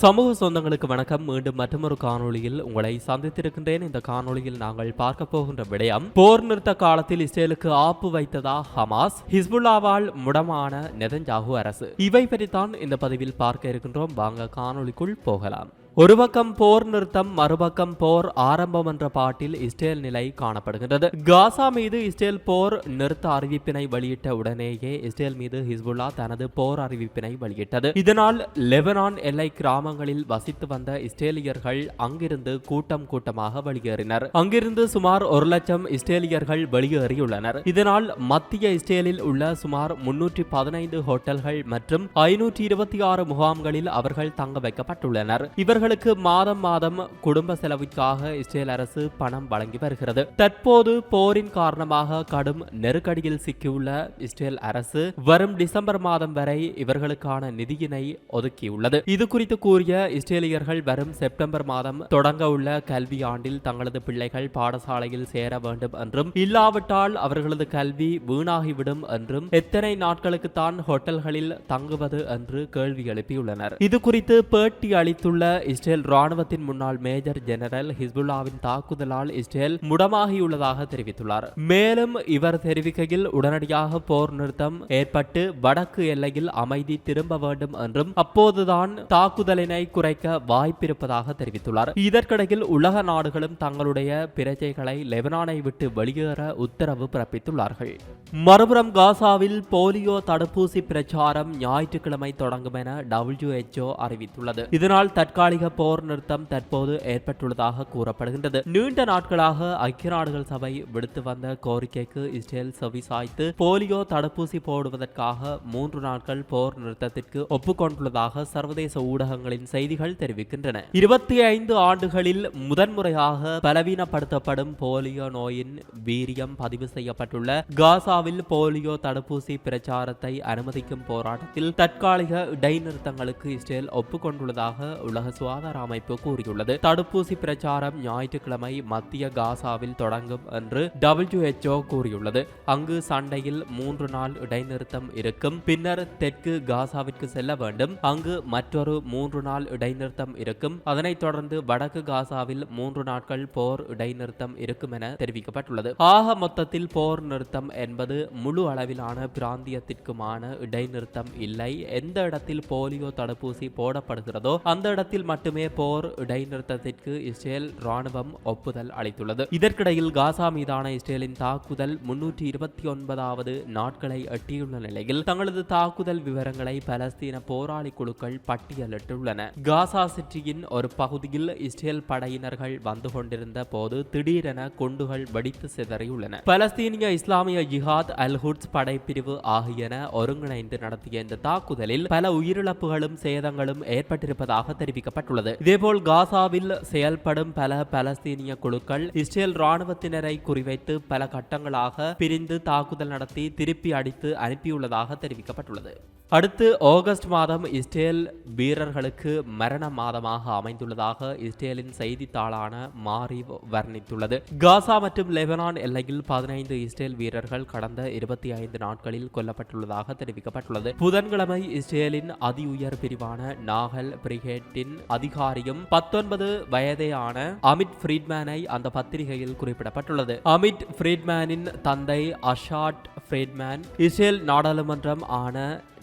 சமூக சொந்தங்களுக்கு வணக்கம். மீண்டும் மற்றொரு காணொளியில் உங்களை சந்தித்திருக்கின்றேன். இந்த காணொளியில் நாங்கள் பார்க்க போகின்ற விடயம் போர் நிறுத்த காலத்தில் இஸ்ரேலுக்கு ஆப்பு வைத்ததா ஹமாஸ்? ஹிஸ்புல்லாவால் முடமான நெதஞ்சாகு அரசு. இவை பற்றித்தான் இந்த பதிவில் பார்க்க இருக்கின்றோம். வாங்க காணொளிக்குள் போகலாம். ஒரு பக்கம் போர் நிறுத்தம் மறுபக்கம் போர் ஆரம்பம் என்ற பாட்டில் இஸ்ரேல் நிலை காணப்படுகின்றது. காசா மீது இஸ்ரேல் போர் நிறுத்த அறிவிப்பினை வெளியிட்ட உடனேயே இஸ்ரேல் மீது ஹிஸ்புல்லா தனது போர் அறிவிப்பினை வெளியிட்டது. இதனால் லெபனான் எல்லை கிராமங்களில் வசித்து வந்த இஸ்ரேலியர்கள் அங்கிருந்து கூட்டம் கூட்டமாக வெளியேறினர். அங்கிருந்து சுமார் ஒரு லட்சம் இஸ்ரேலியர்கள் வெளியேறியுள்ளனர். இதனால் மத்திய இஸ்ரேலில் உள்ள சுமார் முன்னூற்றி பதினைந்து ஹோட்டல்கள் மற்றும் ஐநூற்றி இருபத்தி ஆறு முகாம்களில் அவர்கள் தங்க வைக்கப்பட்டுள்ளனர். இவர்கள் இவர்களுக்கு மாதம் மாதம் குடும்ப செலவிற்காக இஸ்ரேல் அரசு பணம் வழங்கி வருகிறது. தற்போது போரின் காரணமாக கடும் நெருக்கடியில் சிக்கியுள்ள இஸ்ரேல் அரசு வரும் டிசம்பர் மாதம் வரை இவர்களுக்கான நிதியினை ஒதுக்கியுள்ளது. இது குறித்து கூறிய இஸ்ரேலியர்கள் வரும் செப்டம்பர் மாதம் தொடங்க உள்ள கல்வி ஆண்டில் தங்களது பிள்ளைகள் பாடசாலையில் சேர வேண்டும் என்றும் இல்லாவிட்டால் அவர்களது கல்வி வீணாகிவிடும் என்றும் எத்தனை நாட்களுக்கு தான் ஹோட்டல்களில் தங்குவது என்று கேள்வி எழுப்பியுள்ளனர். இது குறித்து பேட்டி அளித்துள்ள இஸ்ரேல் ராணுவத்தின் முன்னாள் மேஜர் ஜெனரல் ஹிஸ்புல்லாவின் தாக்குதலால் இஸ்ரேல் முடமாகியுள்ளதாக தெரிவித்துள்ளார். மேலும் இவர் தெரிவிக்கையில் உடனடியாக போர் நிறுத்தம் ஏற்பட்டு வடக்கு எல்லையில் அமைதி திரும்ப வேண்டும் என்றும் அப்போதுதான் தாக்குதலினை குறைக்க வாய்ப்பிருப்பதாக தெரிவித்துள்ளார். இதற்கிடையில் உலக நாடுகளும் தங்களுடைய பிரஜைகளை லெபனானை விட்டு வெளியேற உத்தரவு பிறப்பித்துள்ளார்கள். மறுபுறம் காசாவில் போலியோ தடுப்பூசி பிரச்சாரம் ஞாயிற்றுக்கிழமை தொடங்கும் என டபிள்யூஎச்ஓ அறிவித்துள்ளது. இதனால் தற்காலிக போர் நிறுத்தம் தற்போது ஏற்பட்டுள்ளதாக கூறப்படுகின்றது. நீண்ட நாட்களாக ஐக்கிய நாடுகள் சபை விடுத்து வந்த கோரிக்கைக்கு இஸ்ரேல் செவிசாய்த்து போலியோ தடுப்பூசி போடுவதற்காக மூன்று நாட்கள் போர் நிறுத்தத்திற்கு ஒப்புக்கொண்டுள்ளதாக சர்வதேச ஊடகங்களின் செய்திகள் தெரிவிக்கின்றன. இருபத்தி ஐந்து ஆண்டுகளில் முதன்முறையாக பலவீனப்படுத்தப்படும் போலியோ நோயின் வீரியம் பதிவு செய்யப்பட்டுள்ள காசாவில் போலியோ தடுப்பூசி பிரச்சாரத்தை அனுமதிக்கும் போராட்டத்தில் தற்காலிக இடைநிறுத்தங்களுக்கு இஸ்ரேல் ஒப்புக்கொண்டுள்ளதாக உலக சுகாதார அமைப்பு கூறியுள்ளது. தடுப்பூசி பிரச்சாரம் ஞாயிற்றுக்கிழமை மத்திய காசாவில் தொடங்கும் என்று WHO கூறியுள்ளது. அங்கு சண்டையில் மூன்று நாள் இடைநிறுத்தம் இருக்கும். பின்னர் தெற்கு காசாவிற்கு செல்ல வேண்டும். அங்கு மற்றொரு மூன்று நாள் இடைநிறுத்தம் இருக்கும். அதனைத் தொடர்ந்து வடக்கு காசாவில் மூன்று நாட்கள் போர் இடைநிறுத்தம் இருக்கும் என தெரிவிக்கப்பட்டுள்ளது. ஆக மொத்தத்தில் போர் நிறுத்தம் என்பது முழு அளவிலான பிராந்தியத்திற்குமான இடைநிறுத்தம் இல்லை. எந்த இடத்தில் போலியோ தடுப்பூசி போடப்படுகிறதோ அந்த இடத்தில் மட்டுமே போர் இடைநிறுத்தத்திற்கு இஸ்ரேல் ராணுவம் ஒப்புதல் அளித்துள்ளது. இதற்கிடையில் காசா மீதான இஸ்ரேலின் தாக்குதல் முன்னூற்றி இருபத்தி ஒன்பதாவது நாட்களை எட்டியுள்ள நிலையில் தங்களது தாக்குதல் விவரங்களை பலஸ்தீன போராளி குழுக்கள் பட்டியலிட்டுள்ளன. காசா சிற்றியின் ஒரு பகுதியில் இஸ்ரேல் படையினர்கள் வந்து கொண்டிருந்த போது திடீரென குண்டுகள் வெடித்து சிதறியுள்ளன. பலஸ்தீனிய இஸ்லாமிய ஜிஹாத் அல்ஹுட்ஸ் படைப்பிரிவு ஆகியன ஒருங்கிணைந்து நடத்திய இந்த தாக்குதலில் பல உயிரிழப்புகளும் சேதங்களும் ஏற்பட்டிருப்பதாக தெரிவிக்கப்பட்டுள்ளது இதேபோல் காசாவில் செயல்படும் பல பலஸ்தீனிய குழுக்கள் இஸ்ரேல் ராணுவத்தினரை குறிவைத்து பல கட்டங்களாக பிரிந்து தாக்குதல் நடத்தி திருப்பி அடித்து அனுப்பியுள்ளதாக தெரிவிக்கப்பட்டுள்ளது. அடுத்து ஆகஸ்ட் மாதம் இஸ்ரேல் வீரர்களுக்கு மரண மாதமாக அமைந்துள்ளதாக இஸ்ரேலின் செய்தித்தாளான மாரிவ் வர்ணித்துள்ளது. காசா மற்றும் லெபனான் எல்லையில் பதினைந்து இஸ்ரேல் வீரர்கள் கடந்த இருபத்தி ஐந்து நாட்களில் கொல்லப்பட்டுள்ளதாக தெரிவிக்கப்பட்டுள்ளது. புதன்கிழமை இஸ்ரேலின் அதி உயர் பிரிவான நாகல் பிரிகேட்டின் அதிகாரியும் பத்தொன்பது வயதேயான அமித் ஃப்ரீட்மேனை அந்த பத்திரிகையில் குறிப்பிடப்பட்டுள்ளது. அமித் ஃப்ரீட்மேனின் தந்தை அஷாட் ஃப்ரீட்மேன் இஸ்ரேல் நாடாளுமன்றம் ஆன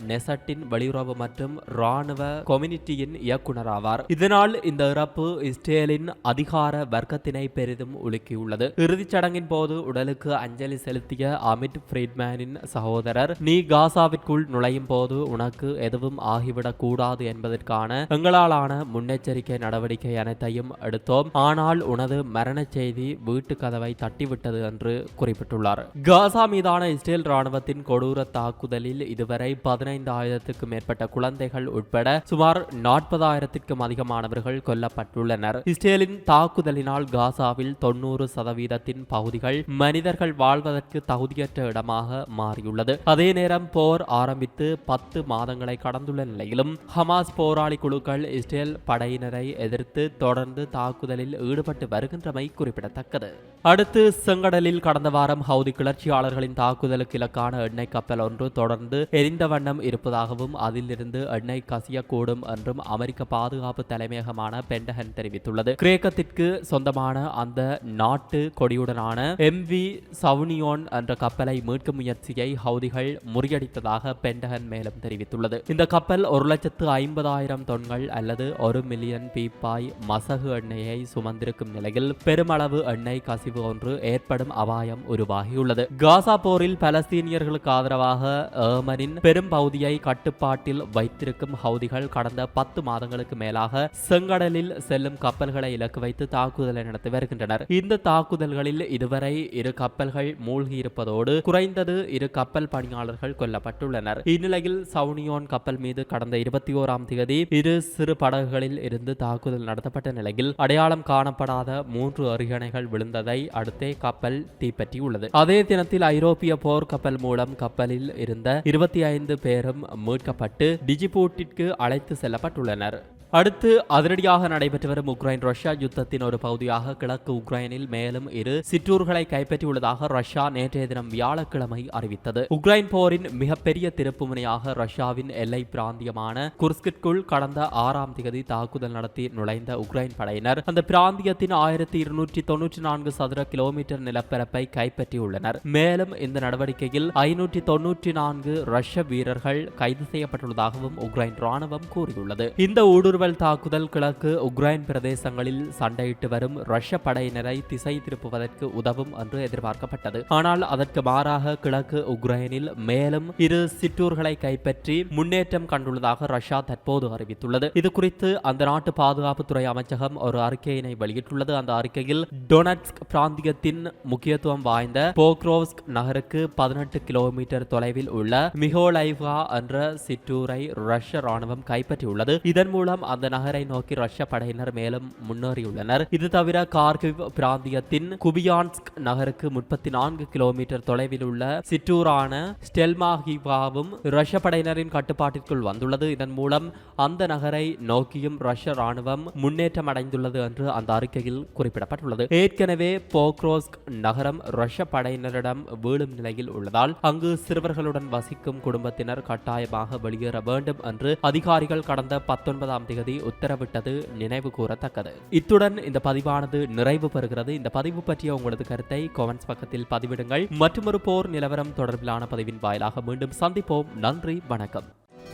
நெசட்டின் வெளியுறவு மற்றும் ராணுவ கம்யூனிட்டியின் இயக்குனர் ஆவார் இதனால் இந்த இறப்பு இஸ்ரேலின் அதிகார வர்க்கத்தினை பெரிதும் உலுக்கியுள்ளது. இறுதிச் சடங்கின் போது உடலுக்கு அஞ்சலி செலுத்திய அமித் ஃப்ரீட்மேனின் சகோதரர் நீ காசாவிற்குள் நுழையும் போது உனக்கு எதுவும் ஆகிவிடக் கூடாது என்பதற்கான எங்களாலான முன்னெச்சரிக்கை நடவடிக்கை அனைத்தையும் எடுத்தோம். ஆனால் உனது மரண செய்தி வீட்டு கதவை தட்டிவிட்டது என்று குறிப்பிட்டுள்ளார். காசா மீதான இஸ்ரேல் ராணுவத்தின் கொடூர தாக்குதலில் இதுவரை பதினைந்து பதினைந்து ஆயிரத்துக்கும் மேற்பட்ட குழந்தைகள் உட்பட சுமார் நாற்பதாயிரத்திற்கும் அதிகமானவர்கள் கொல்லப்பட்டுள்ளனர். இஸ்ரேலின் தாக்குதலினால் காசாவில் தொன்னூறு சதவீதத்தின் பகுதிகள் மனிதர்கள் வாழ்வதற்கு தகுதியற்ற இடமாக மாறியுள்ளது. அதே நேரம் போர் ஆரம்பித்து பத்து மாதங்களை கடந்துள்ள நிலையிலும் ஹமாஸ் போராளி குழுக்கள் இஸ்ரேல் படையினரை எதிர்த்து தொடர்ந்து தாக்குதலில் ஈடுபட்டு வருகின்றமை குறிப்பிடத்தக்கது. அடுத்து செங்கடலில் கடந்த வாரம் ஹவுதி கிளர்ச்சியாளர்களின் தாக்குதலுக்கு இலக்கான எண்ணெய் கப்பல் ஒன்று தொடர்ந்து எரிந்த வண்ணம் கவனம் இருப்பதாகவும் அதிலிருந்து எண்ணெய் கசியக்கூடும் என்றும் அமெரிக்க பாதுகாப்பு தலைமையகமான பென்டகன் தெரிவித்துள்ளது. கிரேக்கத்திற்கு சொந்தமான அந்த நாட்டு கொடியுடனான எம் வி சவுனியோன் என்ற கப்பலை மீட்கும் முயற்சியை ஹவுதிகள் முறியடித்ததாக பென்டகன் மேலும் தெரிவித்துள்ளது. இந்த கப்பல் ஒரு லட்சத்து ஐம்பதாயிரம் தொன்கள் அல்லது ஒரு மில்லியன் பீப்பாய் மசகு எண்ணெயை சுமந்திருக்கும் நிலையில் பெருமளவு எண்ணெய் கசிவு ஒன்று ஏற்படும் அபாயம் உருவாகியுள்ளது. காசா போரில் பலஸ்தீனியர்களுக்கு ஆதரவாக ஏமனின் பெரும் ஹவுதியை கட்டுப்பாட்டில் வைத்திருக்கும் ஹவுதிகள் கடந்த பத்து மாதங்களுக்கு மேலாக செங்கடலில் செல்லும் கப்பல்களை இலக்கு வைத்து தாக்குதலை நடத்தி வருகின்றனர். இந்த தாக்குதல்களில் இதுவரை இரு கப்பல்கள் மூழ்கியிருப்பதோடு குறைந்தது இரு கப்பல் பணியாளர்கள் கொல்லப்பட்டுள்ளனர். இந்நிலையில் சவுனியோன் கப்பல் மீது கடந்த இருபத்தி ஓராம் தேதி இரு சிறு படகுகளில் இருந்து தாக்குதல் நடத்தப்பட்ட நிலையில் அடையாளம் காணப்படாத மூன்று அருகணைகள் விழுந்ததை அடுத்தே கப்பல் தீப்பற்றியுள்ளது. அதே தினத்தில் ஐரோப்பிய போர் கப்பல் மூலம் கப்பலில் இருந்த இருபத்தி ஐந்து பேர் பேரும் மீட்கப்பட்டு டிஜிபோர்ட்டிற்கு அழைத்து செல்லப்பட்டுள்ளனர். அடுத்து அதிரடியாக நடைபெற்று வரும் உக்ரைன் ரஷ்யா யுத்தத்தின் ஒரு பகுதியாக கிழக்கு உக்ரைனில் மேலும் இரு சிற்றூர்களை கைப்பற்றியுள்ளதாக ரஷ்யா நேற்றைய தினம் வியாழக்கிழமை அறிவித்தது. உக்ரைன் போரின் மிகப்பெரிய திருப்புமுனையாக ரஷ்யாவின் எல்லை பிராந்தியமான குர்ஸ்கிற்குள் கடந்த ஆறாம் தேதி தாக்குதல் நடத்தி நுழைந்த உக்ரைன் படையினர் அந்த பிராந்தியத்தின் ஆயிரத்தி இருநூற்றி தொன்னூற்றி நான்கு சதுர கிலோமீட்டர் நிலப்பரப்பை கைப்பற்றியுள்ளனர். மேலும் இந்த நடவடிக்கையில் ஐநூற்றி தொன்னூற்றி நான்கு ரஷ்ய வீரர்கள் கைது செய்யப்பட்டுள்ளதாகவும் உக்ரைன் ராணுவம் கூறியுள்ளது. இந்த ஊடுருவல் தாக்குதல் கிழக்கு உக்ரைன் பிரதேசங்களில் சண்டையிட்டு வரும் ரஷ்ய படையினரை திசை திருப்புவதற்கு உதவும் என்று எதிர்பார்க்கப்பட்டது. ஆனால் அதற்கு மாறாக கிழக்கு உக்ரைனில் மேலும் இரு சிற்றூர்களை கைப்பற்றி முன்னேற்றம் கண்டுள்ளதாக ரஷ்யா தற்போது அறிவித்துள்ளது. இது குறித்து அந்த நாட்டு பாதுகாப்புத்துறை அமைச்சகம் ஒரு அறிக்கையினை வெளியிட்டுள்ளது. அந்த அறிக்கையில் டொனட்ஸ்க் பிராந்தியத்தின் முக்கியத்துவம் வாய்ந்த போக்ரோவ்ஸ்க் நகருக்கு பதினெட்டு கிலோமீட்டர் தொலைவில் உள்ள மிகோலைவா என்ற சிற்றூரை ரஷ்ய ராணுவம் கைப்பற்றியுள்ளது. இதன் மூலம் அந்த நகரை நோக்கி ரஷ்ய படையினர் மேலும் முன்னேறியுள்ளனர். இது தவிர கார்கிவ் பிராந்தியத்தின் குபியான்ஸ்க் நகருக்கு முப்பத்தி நான்கு கிலோமீட்டர் தொலைவில் உள்ள சிற்றூரான ஸ்டெல்மாகிவாவும் ரஷ்ய படையினரின் கட்டுப்பாட்டிற்குள் வந்துள்ளது. இதன் மூலம் அந்த நகரை நோக்கியும் ரஷ்ய ராணுவம் முன்னேற்றம் அடைந்துள்ளது என்று அந்த அறிக்கையில் குறிப்பிடப்பட்டுள்ளது. ஏற்கனவே போக்ரோஸ்க் நகரம் ரஷ்ய படையினரிடம் வீழும் நிலையில் உள்ளதால் அங்கு சிறுவர்களுடன் வசிக்கும் குடும்பத்தினர் கட்டாயமாக வெளியேற வேண்டும் என்று அதிகாரிகள் கடந்த பத்தொன்பதாம் தேதி உத்தரவிட்டது நினைவு கூறத்தக்கது. இத்துடன் இந்த பதிவானது நிறைவு பெறுகிறது. இந்த பதிவு பற்றிய உங்களது கருத்தை கமெண்ட்ஸ் பக்கத்தில் பதிவிடுங்கள். மற்றொரு போர் நிலவரம் தொடர்பிலான பதிவின் வாயிலாக மீண்டும் சந்திப்போம். நன்றி வணக்கம்.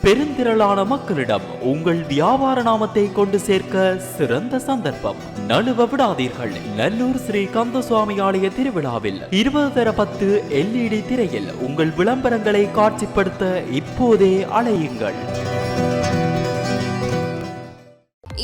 பெருந்திரளான மக்களிடம் உங்கள் வியாபார நாமத்தை கொண்டு சேர்க்க சிறந்த சந்தர்ப்பம். நழுவ விடாதீர்கள். நல்லூர் ஸ்ரீ கந்தசுவாமி ஆலய திருவிழாவில் இருபது தர பத்து எல்இடி திரையில் உங்கள் விளம்பரங்களை காட்சிப்படுத்த இப்போதே அலையுங்கள்.